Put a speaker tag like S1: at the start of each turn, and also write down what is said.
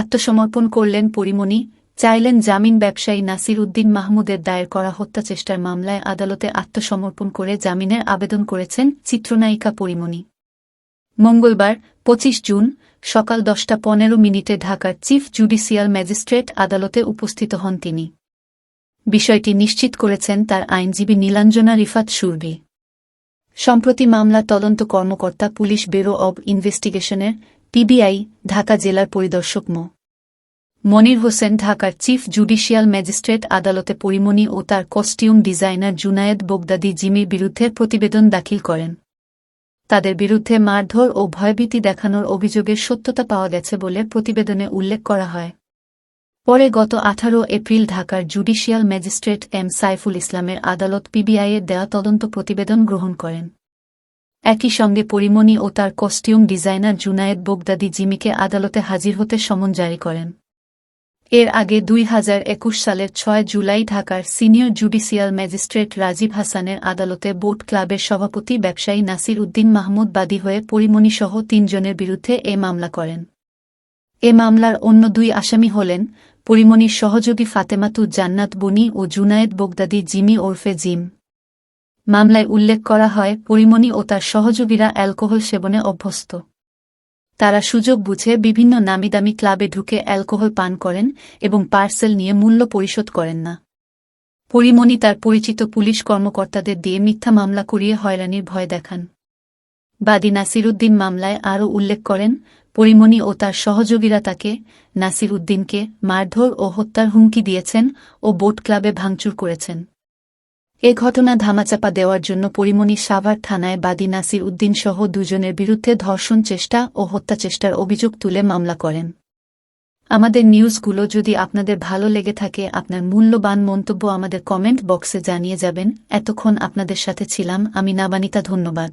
S1: আত্মসমর্পণ করলেন পরিমণি চাইলেন জামিন ব্যবসায়ী নাসির উদ্দিন মাহমুদের দায়ের করা হত্যাচেষ্টার মামলায় আদালতে আত্মসমর্পণ করে জামিনের আবেদন করেছেন চিত্রনায়িকা পরিমণি মঙ্গলবার ২৫ জুন সকাল দশটা পনেরো মিনিটে ঢাকার চিফ জুডিশিয়াল ম্যাজিস্ট্রেট আদালতে উপস্থিত হন তিনি বিষয়টি নিশ্চিত করেছেন তার আইনজীবী নীলাঞ্জনা রিফাত সুরবি সম্প্রতি মামলা তদন্ত কর্মকর্তা পুলিশ ব্যুরো অব ইনভেস্টিগেশনের পিবিআই ঢাকা জেলার পরিদর্শক মো মনির হোসেন ঢাকার চিফ জুডিশিয়াল ম্যাজিস্ট্রেট আদালতে পরিমণি ও তার কস্টিউম ডিজাইনার জুনায়েদ বোগদাদি জিমির বিরুদ্ধে প্রতিবেদন দাখিল করেন তাদের বিরুদ্ধে মারধর ও ভয়ভীতি দেখানোর অভিযোগের সত্যতা পাওয়া গেছে বলে প্রতিবেদনে উল্লেখ করা হয় পরে গত আঠারো এপ্রিল ঢাকার জুডিশিয়াল ম্যাজিস্ট্রেট এম সাইফুল ইসলামের আদালত পিবিআইয়ের দেয়া তদন্ত প্রতিবেদন গ্রহণ করেন একই সঙ্গে পরিমণি ও তার কস্টিউম ডিজাইনার জুনায়েদ বোগদাদি জিমিকে আদালতে হাজির হতে সমন জারি করেন এর আগে দুই হাজার একুশ সালের ছয় জুলাই ঢাকার সিনিয়র জুডিশিয়াল ম্যাজিস্ট্রেট রাজীব হাসানের আদালতে বোট ক্লাবের সভাপতি ব্যবসায়ী নাসির উদ্দিন মাহমুদ বাদী হয়ে পরিমণিসহ তিনজনের বিরুদ্ধে এ মামলা করেন এ মামলার অন্য দুই আসামি হলেন পরিমণির সহযোগী ফাতেমাতু জান্নাত বনি ও জুনায়েদ বোগদাদি জিমি ওরফে জিম মামলায় উল্লেখ করা হয় পরিমণি ও তার সহযোগীরা অ্যালকোহল সেবনে অভ্যস্ত তারা সুযোগ বুঝে বিভিন্ন নামিদামি ক্লাবে ঢুকে অ্যালকোহল পান করেন এবং পার্সেল নিয়ে মূল্য পরিশোধ করেন না পরিমণি তার পরিচিত পুলিশ কর্মকর্তাদের দিয়ে মিথ্যা মামলা করিয়ে হয়রানির ভয় দেখান বাদী নাসিরুদ্দিন মামলায় আরও উল্লেখ করেন পরিমণি ও তার সহযোগীরা তাকে নাসিরউদ্দিনকে মারধর ও হত্যার হুমকি দিয়েছেন ও বোট ক্লাবে ভাঙচুর করেছেন এ ঘটনা ধামাচাপা দেওয়ার জন্য পরিমণি সাভার থানায় বাদী নাসির উদ্দিন সহ দুজনের বিরুদ্ধে ধর্ষণ চেষ্টা ও হত্যা চেষ্টার অভিযোগ তুলে মামলা করেন আমাদের নিউজগুলো যদি আপনাদের ভালো লেগে থাকে আপনার মূল্যবান মন্তব্য আমাদের কমেন্ট বক্সে জানিয়ে যাবেন এতক্ষণ আপনাদের সাথে ছিলাম আমি নাবানিতা ধন্যবাদ